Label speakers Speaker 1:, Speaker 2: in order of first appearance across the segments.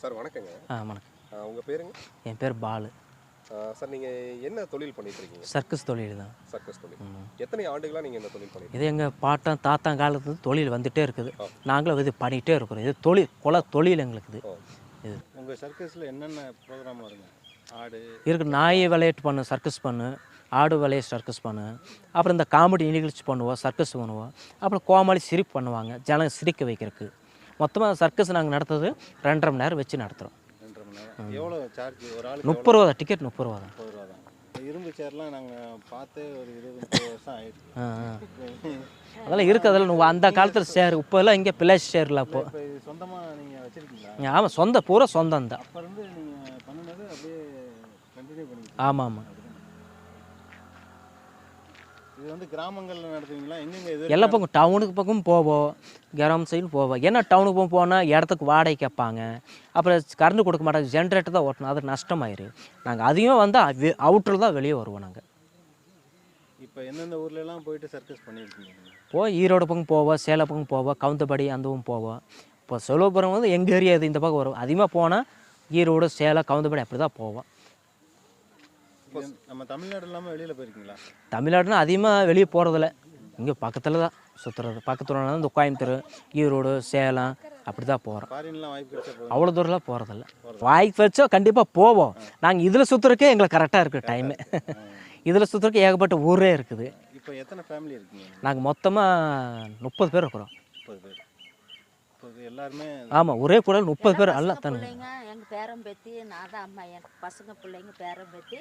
Speaker 1: Sir வணக்கங்க.
Speaker 2: ஆ வணக்கம்.
Speaker 1: ஆ, உங்க பேருங்க?
Speaker 2: என் பேர் பாலு.
Speaker 1: சார் நீங்க என்ன தொழில் பண்ணிட்டு இருக்கீங்க?
Speaker 2: சர்க்கஸ் தொழில் தான்.
Speaker 1: சர்க்கஸ் தொழில். எத்தனை ஆண்டுகளா நீங்க இந்த தொழில் பண்ணிட்டு
Speaker 2: இது எங்கள் பாட்டன் தாத்தா காலத்துலேருந்து தொழில் வந்துகிட்டே இருக்குது. நாங்களும் இது பண்ணிகிட்டே இருக்கிறோம். இது தொழில் குல தொழில் எங்களுக்கு இது. இது.
Speaker 3: உங்கள் சர்க்கஸில் என்னென்ன ப்ரோக்ராம் வருங்க ஆடு.
Speaker 2: இருக்கு நாய் விளையாட்டு பண்ணு சர்க்கஸ் பண்ணு ஆடு விளைய சர்க்கஸ் பண்ணு. அப்புறம் இந்த காமெடி நிகழ்ச்சி பண்ணுவோம் சர்க்கஸ் பண்ணுவோம். அப்புறம் கோமாளி சிரிப்பு பண்ணுவாங்க ஜனங்க சிரிக்க வைக்கிறதுக்கு. மொத்தமாக சர்க்கஸ் நாங்கள் நடத்துறது ரெண்டரை மணி நேரம் வச்சு நடத்துகிறோம்
Speaker 3: எவ்வளோ சார்ஜ் ஒரு
Speaker 2: முப்பது ரூபா தான் டிக்கெட் முப்பது ரூபா தான்
Speaker 3: முப்பது ரூபா தான் இரும்பு சேர்லாம் நாங்கள் பார்த்து ஒரு இருபது முப்பது வருஷம் ஆயிடுச்சு.
Speaker 2: ஆ ஆ. அதெல்லாம் இருக்குது அதெல்லாம் அந்த காலத்தில் சேர் இப்போல்லாம் இங்கே பிள்ளைச்சி சேரில் அப்போ.
Speaker 3: சொந்தமாக நீங்கள் வச்சுருக்கீங்களா?
Speaker 2: ஆமாம் சொந்த பூரா சொந்தம் தான்
Speaker 3: அப்போ இருந்து நீங்கள் பண்ணினது அப்படியே கண்டினியூ பண்ணிக்கிட்டு
Speaker 2: ஆமாம் ஆமாம்
Speaker 3: இது வந்து கிராமங்களில் நடத்துவீங்களா? எங்கெங்க இது
Speaker 2: எல்லா பக்கம் டவுனுக்கு பக்கம் போவோம் கிராம சைடு போவோம் ஏன்னா டவுனுக்கு போக போனால் இடத்துக்கு வாடகை கேட்பாங்க. அப்புறம் கரண்ட் கொடுக்க மாட்டாங்க. ஜென்ரேட்டர் தான் ஓட்டணும். அது நஷ்டமாயிரு. நாங்கள் அதையும் வந்து அவுட்டர் தான் வெளியே வருவோம் நாங்கள்
Speaker 3: இப்போ எந்தெந்த ஊர்ல எல்லாம் போயிட்டு சர்க்கஸ் பண்ணியிருக்கீங்க?
Speaker 2: போய் ஈரோடு பக்கம் போவோம் சேலம் பக்கம் போவோம் கவுந்தபடி அந்தவும் போவோம் இப்போ செலவுபுரம் வந்து எங்கள் ஏரியா இது இந்த பக்கம் வரும். அதிகமாக போனால் ஈரோடு சேலம் கவுந்தபடி அப்படி தான் போவோம்.
Speaker 3: நம்ம தமிழ்நாடு இல்லாமல் வெளியில் போயிருக்கீங்களா?
Speaker 2: தமிழ்நாடுனா அதிகமாக வெளியே போகிறதில்ல இங்கே பக்கத்தில் தான் சுற்றுறது பக்கத்தில் இந்த கோயம்புத்தூர் ஈரோடு சேலம் அப்படி தான் போகிறோம்
Speaker 3: வாய்ப்பு
Speaker 2: அவ்வளோ தூரம்லாம் போகிறதில்ல வாய்க்கு வச்சோ கண்டிப்பாக போவோம். நாங்கள் இதில் சுற்றுறக்கே எங்களுக்கு கரெக்டாக இருக்குது டைமு இதில் சுற்றுறக்கு ஏகப்பட்ட ஊரே இருக்குது.
Speaker 3: இப்போ எத்தனை ஃபேமிலி இருக்கீங்க?
Speaker 2: நாங்கள் மொத்தமாக முப்பது பேர் இருக்கிறோம்.
Speaker 3: முப்பது பேர். முப்பது எல்லாருமே
Speaker 2: ஆமாம் ஒரே கூட முப்பது பேர்
Speaker 4: பசங்க
Speaker 2: தானே
Speaker 4: பிள்ளைங்க எங்க பேரன் பேத்தி நான் தான் அம்மா என் பசங்க பிள்ளைங்க பேரன் பேத்தி.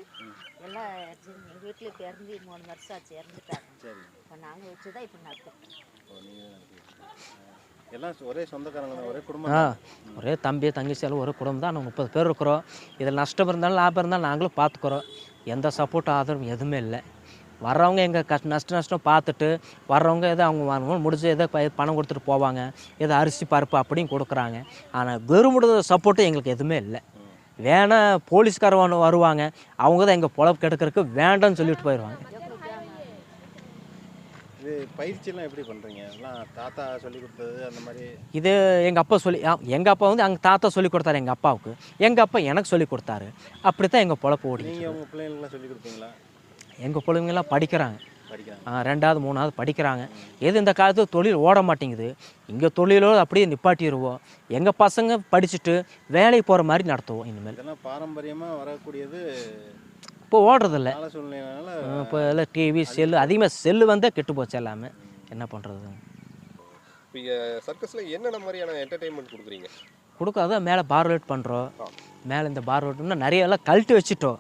Speaker 4: எல்லாம் எங்க வீட்டுல பிறந்து மூணு வருஷம் ஆச்சு இறந்துட்டாங்க.
Speaker 3: சரி.
Speaker 4: இப்போ நாங்க வச்சுதான் இப்போ நடத்துறோம்
Speaker 3: ஓ, நீங்க தான் நடத்திட்டு எல்லாம் ஒரே சொந்தக்காரங்க ஒரே குடும்பம்
Speaker 2: ஆ. ஒரே தம்பி தங்கச்சி எல்லாம் ஒரு குடும்பம் தான். நாங்கள் முப்பது பேர் இருக்கிறோம். இதில் நஷ்டம் இருந்தாலும் லாபம் இருந்தாலும் நாங்களும் பார்த்துக்குறோம். எந்த சப்போர்ட் ஆதரவும் எதுவுமே இல்லை. வர்றவங்க எங்கள் கஷ்ட நஷ்ட நஷ்டம் பார்த்துட்டு வர்றவங்க எதோ அவங்க வாங்க முடிஞ்ச எதோ பணம் கொடுத்துட்டு போவாங்க. ஏதோ அரிசி பருப்பு அப்படியும் கொடுக்குறாங்க. ஆனால் வெறுமுட சப்போர்ட்டு எங்களுக்கு எதுவுமே இல்லை. வேணா போலீஸ்காரவங்க வருவாங்க. அவங்க தான் எங்கள் பொழப்பு கெடுக்கறதுக்கு வேண்டாம்னு சொல்லிட்டு போயிடுவாங்க
Speaker 3: இது பயிற்சியெல்லாம் எப்படி பண்ணுறீங்க எல்லாம் தாத்தா சொல்லி கொடுத்தது அந்த மாதிரி.
Speaker 2: இது எங்கள் அப்பா சொல்லி எங்கள் அப்பா வந்து எங்கள் தாத்தா சொல்லி கொடுத்தாரு எங்கள் அப்பாவுக்கு. எங்கள் அப்பா எனக்கு சொல்லி கொடுத்தாரு. அப்படி தான் எங்கள் பொழப்பு ஓடி
Speaker 3: நீங்கள் உங்கள் பிள்ளைங்களுக்குலாம் சொல்லி கொடுப்பீங்களா?
Speaker 2: எங்கள் பிள்ளைங்கெல்லாம் படிக்கிறாங்க. ரெண்டாவது மூணாவது படிக்கிறாங்க. எது இந்த காலத்து தொழில் ஓட மாட்டேங்குது? இங்கே தொழிலோ அப்படியே நிப்பாட்டிடுவோம் எங்கள் பசங்க படிச்சுட்டு வேலைக்கு போகிற மாதிரி நடத்துவோம் இனிமேல்.
Speaker 3: இதெல்லாம் பாரம்பரியமாக வரக்கூடியது
Speaker 2: இப்போ ஓடுறதில்ல. இப்போ எல்லாம் டிவி செல்லு அதிகமாக செல்லு வந்தே கெட்டு போச்சு எல்லாமே. என்ன பண்ணுறது
Speaker 1: இப்போ சர்க்கஸ்ல என்னென்ன மாதிரியான என்டர்டைன்மெண்ட் கொடுக்குறீங்க?
Speaker 2: கொடுக்காத மேலே பார் லைட் பண்ணுறோம் மேலே இந்த பார் லைட்னா நிறைய எல்லாம் கழட்டி வச்சுட்டோம்.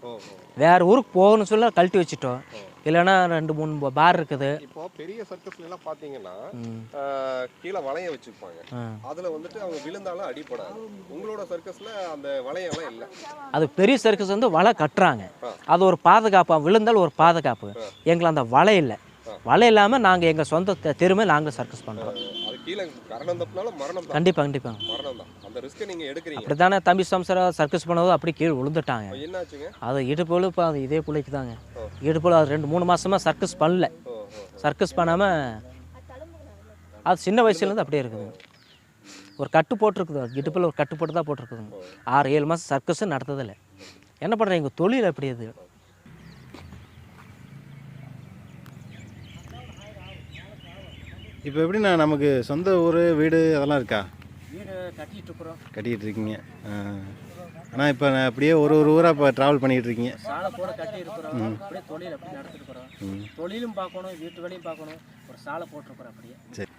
Speaker 2: வேறு ஊருக்கு போகணும்னு சொல்ல கழட்டி வச்சுட்டோம். இல்லைன்னா ரெண்டு மூணு பார் இருக்குது.
Speaker 1: இப்போ பெரிய சர்க்கஸ்ல எல்லாம் பாத்தீங்கன்னா கீழே வளையம் வச்சிருப்பாங்க. அதுல வந்துட்டு அவங்க விழுந்தாலும் அடிபடாது. உங்களோட சர்க்கஸ்ல அந்த வளையம்லாம் இல்லை.
Speaker 2: அது பெரிய சர்க்கஸ் வந்து வலை கட்டுறாங்க. அது ஒரு பாதுகாப்பாக விழுந்தாலும் ஒரு பாதுகாப்பு. எங்களுக்கு அந்த வலை இல்லை. வலை இல்லாமல் நாங்கள் எங்கள் சொந்த தெருமே நாங்கள் சர்க்கஸ் பண்ணுறோம்
Speaker 1: கீழே கரணம் தப்புனாலும் மரணம் தான்.
Speaker 2: கண்டிப்பாக
Speaker 1: மரணம் தான். அந்த ரிஸ்க்கை நீங்க எடுக்கிறீங்க.
Speaker 2: அப்படி தானே தம்பி சம்சரா சர்க்கஸ் பண்ணதும் அப்படி கீழே விழுந்துட்டாங்க.
Speaker 1: என்னாச்சுங்க?
Speaker 2: அது இடுப்புல இப்போ அது இதே பிள்ளைக்கு தாங்க. இடுப்புல அது ரெண்டு மூணு மாசமா சர்க்கஸ் பண்ணல. சர்க்கஸ் பண்ணாமல் அது சின்ன வயசுலேருந்து அப்படியே இருக்குது ஒரு கட்டு போட்டிருக்குது. இடுப்பில் ஒரு கட்டு போட்டு தான் போட்டிருக்குதுங்க. ஆறு ஏழு மாதம் சர்க்கஸும் நடத்ததில்லை என்ன பண்ணுறேன் எங்கள் தொழில் அப்படி அது.
Speaker 3: இப்போ எப்படிண்ணா நமக்கு சொந்த ஊர் வீடு அதெல்லாம் இருக்கா?
Speaker 2: வீடு கட்டிகிட்டு இருக்கிறோம்.
Speaker 3: கட்டிகிட்டு இருக்கீங்க. ஆனால் இப்போ நான் அப்படியே ஒரு ஒரு ஊராக இப்போ ட்ராவல் பண்ணிகிட்டு இருக்கீங்க.
Speaker 2: சாலை போட கட்டியிருக்கிறோம் அப்படியே தொழில் அப்படி நடத்திருக்கிறோம் தொழிலும் பார்க்கணும் வீட்டு வேலையும் பார்க்கணும். ஒரு சாலை போட்டிருக்கிறோம் அப்படியே.
Speaker 3: சரி.